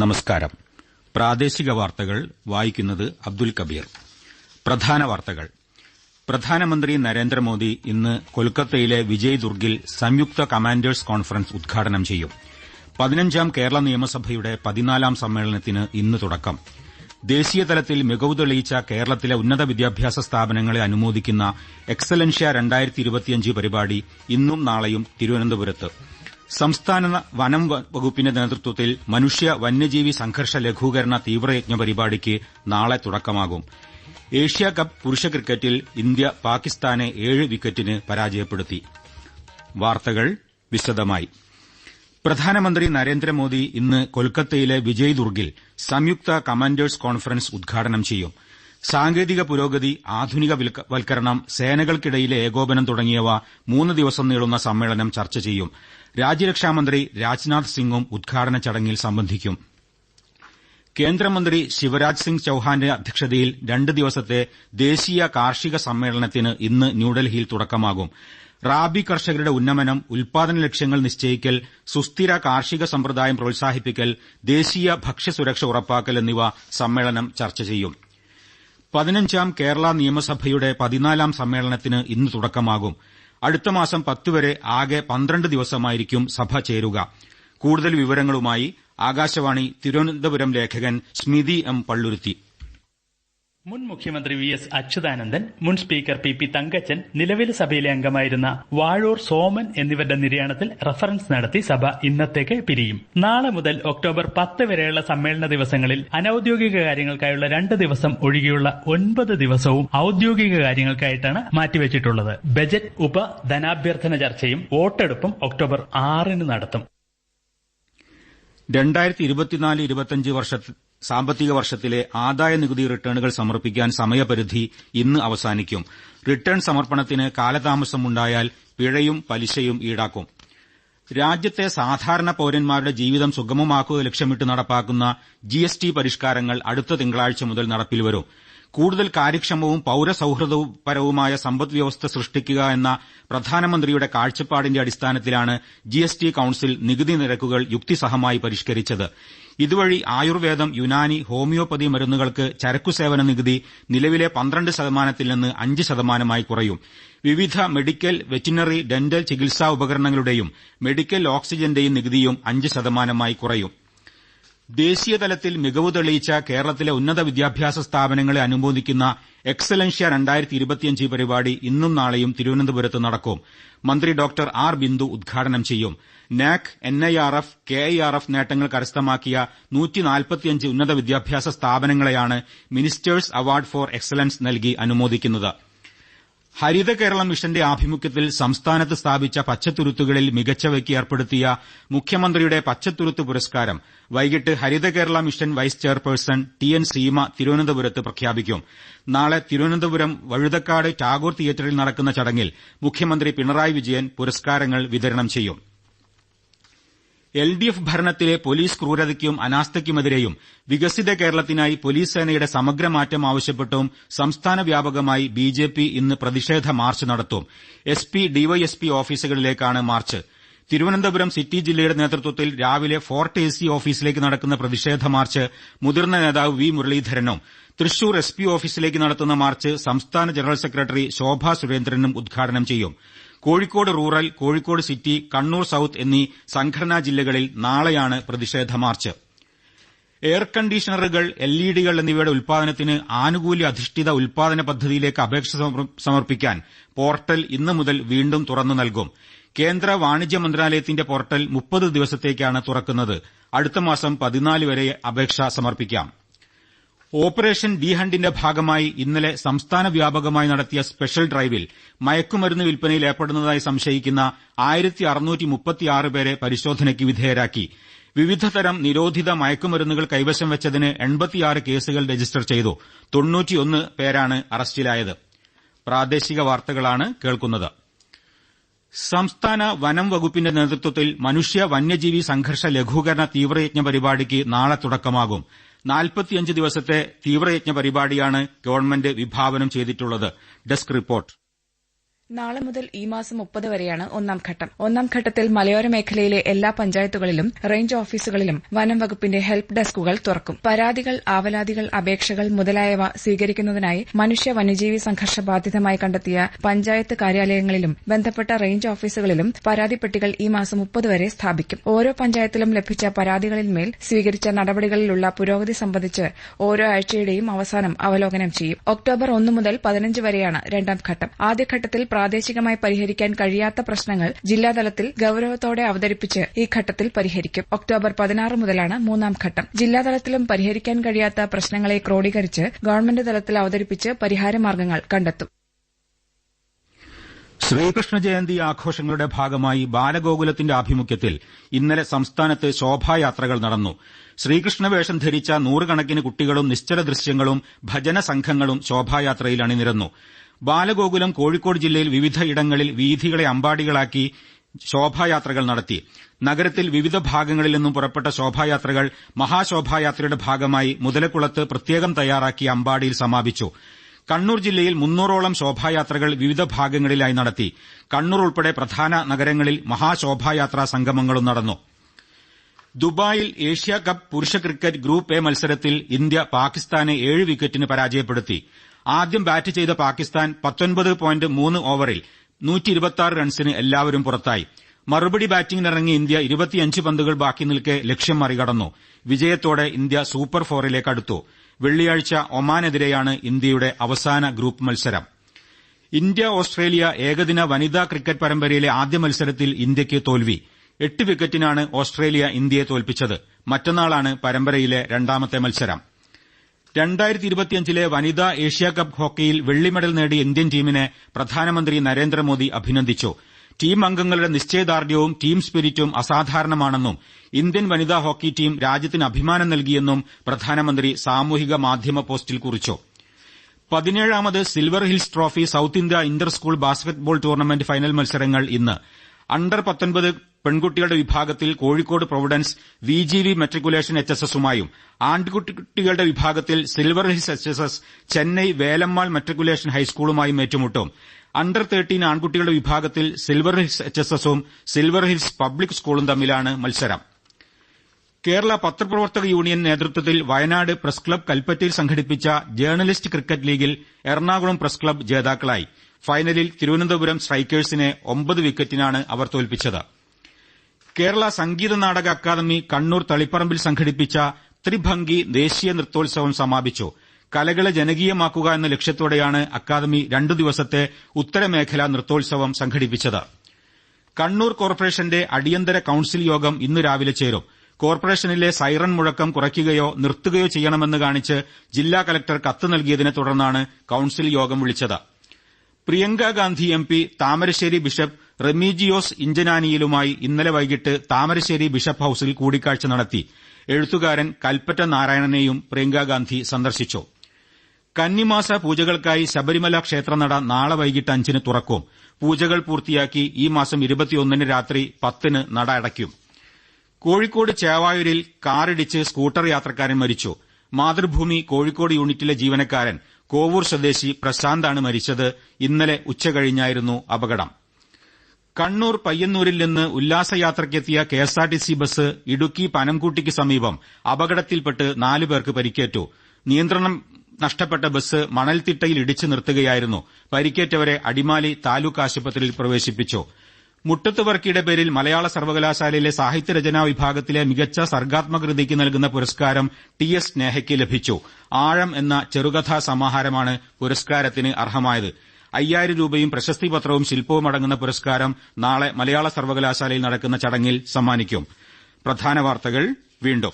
നമസ്കാരം. പ്രാദേശിക വാർത്തകൾ വായിക്കുന്നത് അബ്ദുൽ കബീർ. പ്രധാന വാർത്തകൾ. പ്രധാനമന്ത്രി നരേന്ദ്രമോദി ഇന്ന് കൊൽക്കത്തയിലെ വിജയ് ദുർഗിൽ സംയുക്ത കമാൻഡേഴ്സ് കോൺഫറൻസ് ഉദ്ഘാടനം ചെയ്യും. പതിനഞ്ചാം കേരള നിയമസഭയുടെ പതിനാലാം സമ്മേളനത്തിന് ഇന്ന് തുടക്കം. ദേശീയതലത്തിൽ മികവ് തെളിയിച്ച കേരളത്തിലെ ഉന്നത വിദ്യാഭ്യാസ സ്ഥാപനങ്ങളെ അനുമോദിക്കുന്ന എക്സലൻഷ്യ രണ്ടായിരത്തി പരിപാടി ഇന്നും നാളെയും തിരുവനന്തപുരത്ത്. സംസ്ഥാന വനം വകുപ്പിന്റെ നേതൃത്വത്തിൽ മനുഷ്യ വന്യജീവി സംഘർഷ ലഘൂകരണ തീവ്രയജ്ഞ പരിപാടിക്ക് നാളെ തുടക്കമാകും. ഏഷ്യാകപ്പ് പുരുഷ ക്രിക്കറ്റിൽ ഇന്ത്യ പാകിസ്ഥാനെ ഏഴ് വിക്കറ്റിന് പരാജയപ്പെടുത്തി. വാർത്തകൾ വിശദമായി. പ്രധാനമന്ത്രി നരേന്ദ്രമോദി ഇന്ന് കൊൽക്കത്തയിലെ വിജയ് ദുർഗിൽ സംയുക്ത കമാൻഡേഴ്സ് കോൺഫറൻസ് ഉദ്ഘാടനം ചെയ്യും. സാങ്കേതിക പുരോഗതി ആധുനിക വൽക്കരണം സേനകൾക്കിടയിലെ ഏകോപനം തുടങ്ങിയവ മൂന്ന് ദിവസം നീളുന്ന സമ്മേളനം ചർച്ച ചെയ്യും. രാജ്യരക്ഷാമന്ത്രി രാജ്നാഥ് സിംഗും ഉദ്ഘാടന ചടങ്ങിൽ സംബന്ധിക്കും. കേന്ദ്രമന്ത്രി ശിവരാജ് സിംഗ് ചൌഹാന്റെ അധ്യക്ഷതയിൽ രണ്ട് ദിവസത്തെ ദേശീയ കാർഷിക സമ്മേളനത്തിന് ഇന്ന് ന്യൂഡൽഹിയിൽ തുടക്കമാകും. റാബി കർഷകരുടെ ഉന്നമനം ഉൽപാദന ലക്ഷ്യങ്ങൾ നിശ്ചയിക്കൽ സുസ്ഥിര കാർഷിക സമ്പ്രദായം പ്രോത്സാഹിപ്പിക്കൽ ദേശീയ ഭക്ഷ്യസുരക്ഷ ഉറപ്പാക്കൽ എന്നിവ സമ്മേളനം ചർച്ച ചെയ്യും. പതിനഞ്ചാം കേരള നിയമസഭയുടെ പതിനാലാം സമ്മേളനത്തിന് ഇന്ന് തുടക്കമാകും. അടുത്ത മാസം പത്തുവരെ ആകെ പന്ത്രണ്ട് ദിവസമായിരിക്കും സഭ ചേരുക. കൂടുതൽ വിവരങ്ങളുമായി ആകാശവാണി തിരുവനന്തപുരം ലേഖകൻ സ്മിതി എം പള്ളുരുത്തി. മുൻ മുഖ്യമന്ത്രി വി എസ് അച്യുതാനന്ദൻ മുൻ സ്പീക്കർ പി പി തങ്കച്ചൻ നിലവിലെ സഭയിലെ അംഗമായിരുന്ന വാഴൂർ സോമൻ എന്നിവരുടെ നിര്യാണത്തിൽ റഫറൻസ് നടത്തി സഭ ഇന്നത്തേക്ക് പിരിയും. നാളെ മുതൽ ഒക്ടോബർ പത്ത് വരെയുള്ള സമ്മേളന ദിവസങ്ങളിൽ അനൌദ്യോഗിക കാര്യങ്ങൾക്കായുള്ള രണ്ട് ദിവസം ഒഴികെയുള്ള ഒൻപത് ദിവസവും ഔദ്യോഗിക കാര്യങ്ങൾക്കായിട്ടാണ് മാറ്റിവെച്ചിട്ടുള്ളത്. ബജറ്റ് ഉപ ധനാഭ്യർത്ഥന ചർച്ചയും വോട്ടെടുപ്പും ഒക്ടോബർ ആറിന് നടത്തും. രണ്ടായിരത്തി ഇരുപത്തിനാല് ഇരുപത്തിയഞ്ച് വർഷ സാമ്പത്തിക വർഷത്തിലെ ആദായ നികുതി റിട്ടേണുകൾ സമർപ്പിക്കാൻ സമയപരിധി ഇന്ന് അവസാനിക്കും. റിട്ടേൺ സമർപ്പണത്തിന് കാലതാമസമുണ്ടായാൽ പിഴയും പലിശയും ഈടാക്കും. രാജ്യത്തെ സാധാരണ പൌരന്മാരുടെ ജീവിതം സുഗമമാക്കുക ലക്ഷ്യമിട്ട് നടപ്പാക്കുന്ന ജി എസ് ടി പരിഷ്കാരങ്ങൾ അടുത്ത തിങ്കളാഴ്ച മുതൽ നടപ്പിൽ വരും. കൂടുതൽ കാര്യക്ഷമവും പൌരസൌഹൃദപരവുമായ സമ്പദ്വ്യവസ്ഥ സൃഷ്ടിക്കുക എന്ന പ്രധാനമന്ത്രിയുടെ കാഴ്ചപ്പാടിന്റെ അടിസ്ഥാനത്തിലാണ് ജി എസ് ടി കൌൺസിൽ നികുതി നിരക്കുകൾ യുക്തിസഹമായി പരിഷ്കരിച്ചത്. ഇതുവഴി ആയുർവേദം യുനാനി ഹോമിയോപ്പതി മരുന്നുകൾക്ക് ചരക്കുസേവന നികുതി നിലവിലെ പന്ത്രണ്ട് ശതമാനത്തിൽ നിന്ന് അഞ്ച് ശതമാനമായി കുറയും. വിവിധ മെഡിക്കൽ വെറ്റിനറി ഡെന്റൽ ചികിത്സാ ഉപകരണങ്ങളുടെയും മെഡിക്കൽ ഓക്സിജന്റെയും നികുതിയും അഞ്ച് ശതമാനമായി കുറയും. ദേശീയതലത്തിൽ മികവ് തെളിയിച്ച കേരളത്തിലെ ഉന്നത വിദ്യാഭ്യാസ സ്ഥാപനങ്ങളെ അനുമോദിക്കുന്ന എക്സലൻഷ്യ രണ്ടായിരത്തി ഇരുപത്തിയഞ്ച് പരിപാടി ഇന്നും നാളെയും തിരുവനന്തപുരത്ത് നടക്കും. മന്ത്രി ഡോക്ടർ ആർ ബിന്ദു ഉദ്ഘാടനം ചെയ്യും. NAAC N I R F K I R F നേട്ടങ്ങൾ കരസ്ഥമാക്കിയ ഉന്നത വിദ്യാഭ്യാസ സ്ഥാപനങ്ങളെയാണ് മിനിസ്റ്റേഴ്സ് അവാർഡ് ഫോർ എക്സലൻസ് നൽകി അനുമോദിക്കുന്നത്. ഹരിത കേരളം മിഷന്റെ ആഭിമുഖ്യത്തിൽ സംസ്ഥാനത്ത് സ്ഥാപിച്ച പച്ചത്തുരുത്തുകളിൽ മികച്ചവയ്ക്ക് ഏർപ്പെടുത്തിയ മുഖ്യമന്ത്രിയുടെ പച്ചത്തുരുത്ത് പുരസ്കാരം വൈകിട്ട് Haritha Kerala mission vice chairperson T N Seema തിരുവനന്തപുരത്ത് പ്രഖ്യാപിക്കും. നാളെ തിരുവനന്തപുരം വഴുതക്കാട് ടാഗോർ തിയേറ്ററിൽ നടക്കുന്ന ചടങ്ങിൽ മുഖ്യമന്ത്രി പിണറായി വിജയൻ പുരസ്കാരങ്ങൾ വിതരണം ചെയ്യും. എൽ ഡി എഫ് ഭരണത്തിലെ പോലീസ് ക്രൂരതയ്ക്കും അനാസ്ഥയ്ക്കുമെതിരെയും വികസിത കേരളത്തിനായി പോലീസ് സേനയുടെ സമഗ്രമാറ്റം ആവശ്യപ്പെട്ടും സംസ്ഥാന വ്യാപകമായി ബി ജെ പി ഇന്ന് പ്രതിഷേധ മാർച്ച് നടത്തും. എസ് പി ഡിവൈഎസ്പി ഓഫീസുകളിലേക്കാണ് മാർച്ച്. തിരുവനന്തപുരം സിറ്റി ജില്ലയുടെ നേതൃത്വത്തിൽ രാവിലെ ഫോർട്ട് എ സി ഓഫീസിലേക്ക് നടക്കുന്ന പ്രതിഷേധ മാർച്ച് മുതിർന്ന നേതാവ് വി മുരളീധരനും തൃശൂർ എസ് പി ഓഫീസിലേക്ക് നടത്തുന്ന മാർച്ച് സംസ്ഥാന ജനറൽ സെക്രട്ടറി ശോഭാ സുരേന്ദ്രനും ഉദ്ഘാടനം ചെയ്യും. Kozhikode rural Kozhikode city Kannur south എന്നീ സംഘടനാ ജില്ലകളിൽ നാളെയാണ് പ്രതിഷേധ മാർച്ച്. എയർ കണ്ടീഷണറുകൾ എൽ ഇ ഡികൾ എന്നിവയുടെ ഉൽപാദനത്തിന് ആനുകൂല്യ അധിഷ്ഠിത ഉൽപാദന പദ്ധതിയിലേക്ക് അപേക്ഷ സമർപ്പിക്കാൻ പോർട്ടൽ ഇന്ന് മുതൽ വീണ്ടും തുറന്നു നൽകും. കേന്ദ്ര വാണിജ്യ മന്ത്രാലയത്തിന്റെ പോർട്ടൽ മുപ്പത് ദിവസത്തേക്കാണ് തുറക്കുന്നത്. അടുത്ത മാസം പതിനാല് വരെ അപേക്ഷ സമർപ്പിക്കാം. ഓപ്പറേഷൻ ഡി ഹണ്ടിന്റെ ഭാഗമായി ഇന്നലെ സംസ്ഥാന വ്യാപകമായി നടത്തിയ സ്പെഷ്യൽ ഡ്രൈവിൽ മയക്കുമരുന്ന് വിൽപ്പനയിൽ ഏർപ്പെടുന്നതായി സംശയിക്കുന്ന പേരെ പരിശോധനയ്ക്ക് വിധേയരാക്കി. വിവിധതരം നിരോധിത മയക്കുമരുന്നുകൾ കൈവശം വെച്ചതിന് കേസുകൾ രജിസ്റ്റർ ചെയ്തു. പേരാണ് അറസ്റ്റിലായത്. പ്രാദേശിക വാർത്തകളാണ് കേൾക്കുന്നത്. സംസ്ഥാന വനം വകുപ്പിന്റെ നേതൃത്വത്തിൽ മനുഷ്യ വന്യജീവി സംഘർഷ ലഘൂകരണ തീവ്രയജ്ഞ പരിപാടിക്ക് നാളെ തുടക്കമാകും. നാൽപ്പത്തിയഞ്ച് ദിവസത്തെ തീവ്രയജ്ഞ പരിപാടിയാണ് ഗവൺമെന്റ് വിഭാവനം ചെയ്തിട്ടുള്ളത്. Desk report. നാളെ മുതൽ ഈ മാസം മുപ്പത് വരെയാണ് ഒന്നാം ഘട്ടം. ഒന്നാം ഘട്ടത്തിൽ മലയോര മേഖലയിലെ എല്ലാ പഞ്ചായത്തുകളിലും റേഞ്ച് ഓഫീസുകളിലും വനം വകുപ്പിന്റെ ഹെൽപ്പ് ഡെസ്കുകൾ തുറക്കും. പരാതികൾ ആവലാതികൾ അപേക്ഷകൾ മുതലായവ സ്വീകരിക്കുന്നതിനായി മനുഷ്യ വന്യജീവി സംഘർഷ ബാധിതമായി കണ്ടെത്തിയ പഞ്ചായത്ത് കാര്യാലയങ്ങളിലും ബന്ധപ്പെട്ട റേഞ്ച് ഓഫീസുകളിലും പരാതിപ്പെട്ടികൾ ഈ മാസം മുപ്പത് വരെ സ്ഥാപിക്കും. ഓരോ പഞ്ചായത്തിലും ലഭിച്ച പരാതികളിന്മേൽ സ്വീകരിച്ച നടപടികളിലുള്ള പുരോഗതി സംബന്ധിച്ച് ഓരോ ആഴ്ചയുടെയും അവസാനം അവലോകനം ചെയ്യും. ഒക്ടോബർ ഒന്ന് മുതൽ പതിനഞ്ച് വരെയാണ് രണ്ടാം ഘട്ടം. ആദ്യഘട്ടത്തിൽ പ്രാദേശികമായി പരിഹരിക്കാൻ കഴിയാത്ത പ്രശ്നങ്ങൾ ജില്ലാതലത്തിൽ ഗൌരവത്തോടെ അവതരിപ്പിച്ച് ഈ ഘട്ടത്തിൽ പരിഹരിക്കും. ഒക്ടോബർ പതിനാറ് മുതലാണ് മൂന്നാം ഘട്ടം. ജില്ലാതലത്തിലും പരിഹരിക്കാൻ കഴിയാത്ത പ്രശ്നങ്ങളെ ക്രോഡീകരിച്ച് ഗവൺമെന്റ് തലത്തിൽ അവതരിപ്പിച്ച് പരിഹാരമാർഗങ്ങൾ കണ്ടെത്തും. ശ്രീകൃഷ്ണ ജയന്തി ആഘോഷങ്ങളുടെ ഭാഗമായി ബാലഗോകുലത്തിന്റെ ആഭിമുഖ്യത്തിൽ ഇന്നലെ സംസ്ഥാനത്ത് ശോഭായാത്രകൾ നടന്നു. ശ്രീകൃഷ്ണ വേഷം ധരിച്ച നൂറുകണക്കിന് കുട്ടികളും നിശ്ചല ദൃശ്യങ്ങളും ഭജന സംഘങ്ങളും ശോഭായാത്രയിൽ അണിനിരന്നു. ബാലഗോകുലം കോഴിക്കോട് ജില്ലയിൽ വിവിധയിടങ്ങളിൽ വീഥികളെ അമ്പാടികളാക്കി ശോഭായാത്രകൾ നടത്തി. നഗരത്തിൽ വിവിധ ഭാഗങ്ങളിൽ നിന്നും പുറപ്പെട്ട ശോഭായാത്രകൾ മഹാശോഭായാത്രയുടെ ഭാഗമായി മുതലക്കുളത്ത് പ്രത്യേകം തയ്യാറാക്കി അമ്പാടിയിൽ സമാപിച്ചു. കണ്ണൂർ ജില്ലയിൽ മുന്നൂറോളം ശോഭായാത്രകൾ വിവിധ ഭാഗങ്ങളിലായി നടത്തി. കണ്ണൂർ ഉൾപ്പെടെ പ്രധാന നഗരങ്ങളിൽ മഹാശോഭായാത്രാ സംഗമങ്ങളും നടന്നു. ദുബായിൽ ഏഷ്യ കപ്പ് പുരുഷ ക്രിക്കറ്റ് ഗ്രൂപ്പ് എ മത്സരത്തിൽ ഇന്ത്യ പാകിസ്ഥാനെ ഏഴ് വിക്കറ്റിന് പരാജയപ്പെടുത്തി. ആദ്യം ബാറ്റ് ചെയ്ത പാകിസ്ഥാൻ പത്തൊൻപത് പോയിന്റ് മൂന്ന് ഓവറിൽ റൺസിന് എല്ലാവരും പുറത്തായി. മറുപടി ബാറ്റിംഗിനിറങ്ങിയ ഇന്ത്യ ഇരുപത്തിയഞ്ച് പന്തുകൾ ബാക്കി നിൽക്കെ ലക്ഷ്യം മറികടന്നു. വിജയത്തോടെ ഇന്ത്യ സൂപ്പർ ഫോറിലേക്ക് അടുത്തു. വെള്ളിയാഴ്ച ഒമാനെതിരെയാണ് ഇന്ത്യയുടെ അവസാന ഗ്രൂപ്പ് മത്സരം. ഇന്ത്യ ഓസ്ട്രേലിയ ഏകദിന വനിതാ ക്രിക്കറ്റ് പരമ്പരയിലെ ആദ്യ മത്സരത്തിൽ ഇന്ത്യയ്ക്ക് തോൽവി. എട്ട് വിക്കറ്റിനാണ് ഓസ്ട്രേലിയ ഇന്ത്യയെ തോൽപ്പിച്ചത്. മറ്റന്നാളാണ് പരമ്പരയിലെ രണ്ടാമത്തെ മത്സരം. ലെ വനിതാ ഏഷ്യാകപ്പ് ഹോക്കിയിൽ വെള്ളി മെഡൽ നേടിയ ഇന്ത്യൻ ടീമിനെ പ്രധാനമന്ത്രി നരേന്ദ്രമോദി അഭിനന്ദിച്ചു. ടീം അംഗങ്ങളുടെ നിശ്ചയദാർഢ്യവും ടീം സ്പിരിറ്റും അസാധാരണമാണെന്നും ഇന്ത്യൻ വനിതാ ഹോക്കി ടീം രാജ്യത്തിന് അഭിമാനം നൽകിയെന്നും പ്രധാനമന്ത്രി സാമൂഹിക മാധ്യമ പോസ്റ്റിൽ കുറിച്ചു. പതിനേഴാമത് silver hills trophy south India inter school basketball tournament final മത്സരങ്ങൾ ഇന്ന്. അണ്ടർ പെൺകുട്ടികളുടെ വിഭാഗത്തിൽ Kozhikode Providence V G V matriculation H S എസുമായും ആൺകുട്ടികളുടെ വിഭാഗത്തിൽ silver hills H S S Chennai Velammal matriculation ഹൈസ്കൂളുമായും ഏറ്റുമുട്ടും. അണ്ടർ തേർട്ടീൻ ആൺകുട്ടികളുടെ വിഭാഗത്തിൽ സിൽവർ ഹിൽസ് എച്ച് എസ് എസും സിൽവർ ഹിൽസ് പബ്ലിക് സ്കൂളും തമ്മിലാണ് മത്സരം. കേരള പത്രപ്രവർത്തക യൂണിയൻ നേതൃത്വത്തിൽ വയനാട് പ്രസ് ക്ലബ് കൽപ്പറ്റയിൽ സംഘടിപ്പിച്ച ജേർണലിസ്റ്റ് ക്രിക്കറ്റ് ലീഗിൽ എറണാകുളം പ്രസ് ക്ലബ് ജേതാക്കളായി. ഫൈനലിൽ തിരുവനന്തപുരം സ്ട്രൈക്കേഴ്സിനെ ഒമ്പത് വിക്കറ്റിനാണ് അവർ തോൽപ്പിച്ചത്. കേരള സംഗീത നാടക അക്കാദമി കണ്ണൂർ തളിപ്പറമ്പിൽ സംഘടിപ്പിച്ച ത്രിഭംഗി ദേശീയ നൃത്തോത്സവം സമാപിച്ചു. കലകളെ ജനകീയമാക്കുക എന്ന ലക്ഷ്യത്തോടെയാണ് അക്കാദമി രണ്ടു ദിവസത്തെ ഉത്തരമേഖലാ നൃത്തോത്സവം സംഘടിപ്പിച്ചത്. കണ്ണൂർ കോർപ്പറേഷന്റെ അടിയന്തര കൌൺസിൽ യോഗം ഇന്ന് രാവിലെ ചേരും. കോർപ്പറേഷനിലെ സൈറൺ മുഴക്കം കുറയ്ക്കുകയോ നിർത്തുകയോ ചെയ്യണമെന്ന് കാണിച്ച് ജില്ലാ കലക്ടർ കത്ത് നൽകിയതിനെ തുടർന്നാണ് കൌൺസിൽ യോഗം വിളിച്ചത്. പ്രിയങ്ക ഗാന്ധി എം താമരശ്ശേരി ബിഷപ്പ് റെമീജിയോസ് ഇഞ്ചനാനിയിലുമായി ഇന്നലെ വൈകിട്ട് താമരശ്ശേരി ബിഷപ്പ് ഹൌസിൽ കൂടിക്കാഴ്ച നടത്തി. എഴുത്തുകാരൻ കൽപ്പറ്റ നാരായണനെയും പ്രിയങ്കാഗാന്ധി സന്ദർശിച്ചു. കന്നിമാസ പൂജകൾക്കായി ശബരിമല ക്ഷേത്രനട നാളെ വൈകിട്ട് അഞ്ചിന് തുറക്കും. പൂജകൾ പൂർത്തിയാക്കി ഈ മാസം ഇരുപത്തിയൊന്നിന് രാത്രി പത്തിന് നട അടയ്ക്കും. കോഴിക്കോട് ചേവായൂരിൽ കാറിടിച്ച് സ്കൂട്ടർ യാത്രക്കാരൻ മരിച്ചു. മാതൃഭൂമി കോഴിക്കോട് യൂണിറ്റിലെ ജീവനക്കാരൻ. കോവൂർ സ്വദേശി പ്രശാന്താണ് മരിച്ചത്. ഇന്നലെ ഉച്ചകഴിഞ്ഞായിരുന്നു അപകടം. കണ്ണൂർ പയ്യന്നൂരിൽ നിന്ന് ഉല്ലാസയാത്രയ്ക്കെത്തിയ കെഎസ്ആർടിസി ബസ് ഇടുക്കി പനംകൂട്ടിക്ക് സമീപം അപകടത്തിൽപ്പെട്ട് നാലുപേർക്ക് പരിക്കേറ്റു. നിയന്ത്രണം നഷ്ടപ്പെട്ട ബസ് മണൽത്തിട്ടയിൽ ഇടിച്ചു നിർത്തുകയായിരുന്നു. പരിക്കേറ്റവരെ അടിമാലി താലൂക്ക് ആശുപത്രിയിൽ പ്രവേശിപ്പിച്ചു. മുട്ടത്തുവർക്കിയുടെ പേരിൽ മലയാള സർവകലാശാലയിലെ സാഹിത്യരചനാ വിഭാഗത്തിലെ മികച്ച സർഗാത്മകൃതിക്ക് നൽകുന്ന പുരസ്കാരം ടി എസ് സ്നേഹയ്ക്ക് ലഭിച്ചു. ആഴം എന്ന ചെറുകഥാ സമാഹാരമാണ് പുരസ്കാരത്തിന് അർഹമായത്. അയ്യായിരം രൂപയും പ്രശസ്തിപത്രവും ശില്പവും അടങ്ങുന്ന പുരസ്കാരം നാളെ മലയാള സർവകലാശാലയിൽ നടക്കുന്ന ചടങ്ങിൽ സമ്മാനിക്കും. പ്രധാന വാർത്തകൾ വീണ്ടും.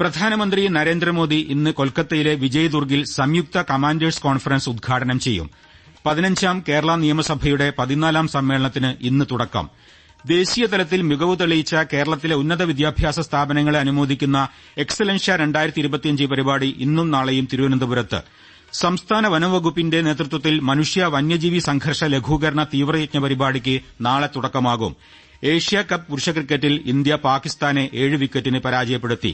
പ്രധാനമന്ത്രി നരേന്ദ്രമോദി ഇന്ന് കൊൽക്കത്തയിലെ വിജയ്ദുർഗിൽ സംയുക്ത കമാൻഡേഴ്സ് കോൺഫറൻസ് ഉദ്ഘാടനം ചെയ്യും. പതിനഞ്ചാം കേരള നിയമസഭയുടെ പതിനാലാം സമ്മേളനത്തിന് ഇന്ന് തുടക്കം. ദേശീയതലത്തിൽ മികവ് തെളിയിച്ച കേരളത്തിലെ ഉന്നത വിദ്യാഭ്യാസ സ്ഥാപനങ്ങളെ അനുമോദിക്കുന്ന എക്സലൻഷ്യ പരിപാടി ഇന്നും നാളെയും തിരുവനന്തപുരത്ത്. സംസ്ഥാന വനംവകുപ്പിന്റെ നേതൃത്വത്തിൽ മനുഷ്യ വന്യജീവി സംഘർഷ ലഘൂകരണ തീവ്രയജ്ഞ പരിപാടിക്ക് നാളെ തുടക്കമാകും. ഏഷ്യ കപ്പ് പുരുഷ ക്രിക്കറ്റിൽ ഇന്ത്യ പാകിസ്ഥാനെ ഏഴ് വിക്കറ്റിന് പരാജയപ്പെടുത്തി.